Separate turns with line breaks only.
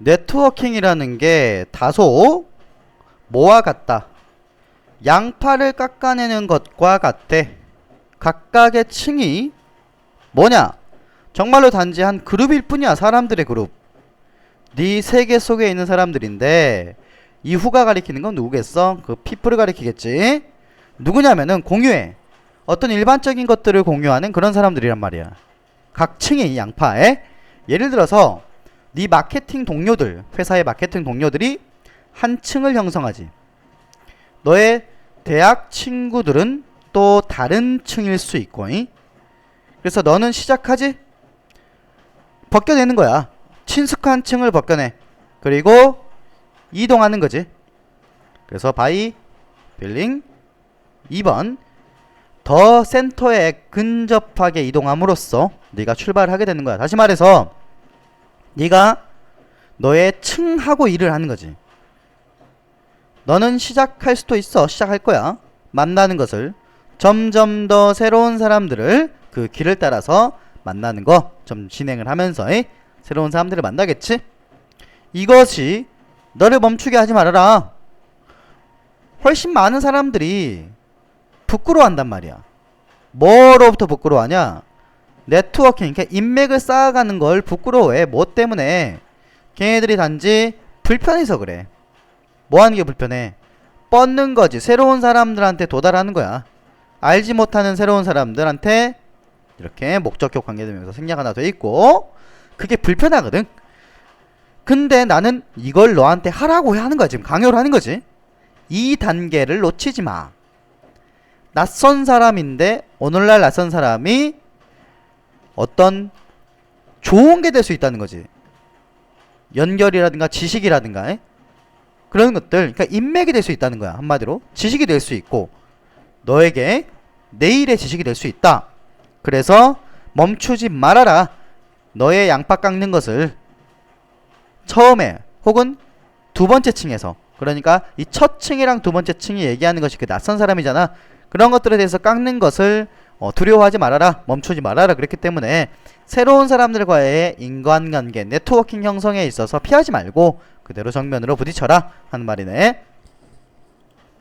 네트워킹이라는 게 다소 뭐와 같다. 양파를 깎아내는 것과 같대. 각각의 층이 뭐냐? 정말로 단지 한 그룹일 뿐이야. 사람들의 그룹. 네 세계 속에 있는 사람들인데 이 후가 가리키는 건 누구겠어? 그 피플을 가리키겠지. 누구냐면은 공유해. 어떤 일반적인 것들을 공유하는 그런 사람들이란 말이야. 각 층의 이 양파에 예를 들어서 네 마케팅 동료들, 회사의 마케팅 동료들이 한 층을 형성하지. 너의 대학 친구들은 또 다른 층일 수 있고, 잉? 그래서 너는 시작하지? 벗겨내는 거야. 친숙한 층을 벗겨내. 그리고 이동하는 거지. 그래서 바이 빌링 2번 더 센터에 근접하게 이동함으로써 네가 출발하게 되는 거야. 다시 말해서 네가 너의 층하고 일을 하는 거지. 너는 시작할 수도 있어. 시작할 거야. 만나는 것을 점점 더 새로운 사람들을 그 길을 따라서 만나는 거 좀 진행을 하면서 이 새로운 사람들을 만나겠지? 이것이 너를 멈추게 하지 말아라. 훨씬 많은 사람들이 부끄러워한단 말이야. 뭐로부터 부끄러워하냐? 네트워킹, 그러니까 인맥을 쌓아가는 걸 부끄러워해. 뭐 때문에? 걔네들이 단지 불편해서 그래. 뭐 하는 게 불편해? 뻗는 거지. 새로운 사람들한테 도달하는 거야. 알지 못하는 새로운 사람들한테 이렇게 목적격 관계되면서 생략 하나 돼 있고 그게 불편하거든. 근데 나는 이걸 너한테 하라고 하는 거야. 지금 강요를 하는 거지. 이 단계를 놓치지 마. 낯선 사람인데 오늘날 낯선 사람이 어떤 좋은 게 될 수 있다는 거지. 연결이라든가 지식이라든가 에? 그런 것들, 그러니까 인맥이 될 수 있다는 거야 한마디로 지식이 될 수 있고 너에게 내일의 지식이 될 수 있다. 그래서 멈추지 말아라. 너의 양파 깎는 것을 처음에 혹은 두 번째 층에서 그러니까 이 첫 층이랑 두 번째 층이 얘기하는 것이 그 낯선 사람이잖아. 그런 것들에 대해서 깎는 것을 어, 두려워하지 말아라. 멈추지 말아라. 그렇기 때문에 새로운 사람들과의 인간관계, 네트워킹 형성에 있어서 피하지 말고 그대로 정면으로 부딪혀라 하는 말이네.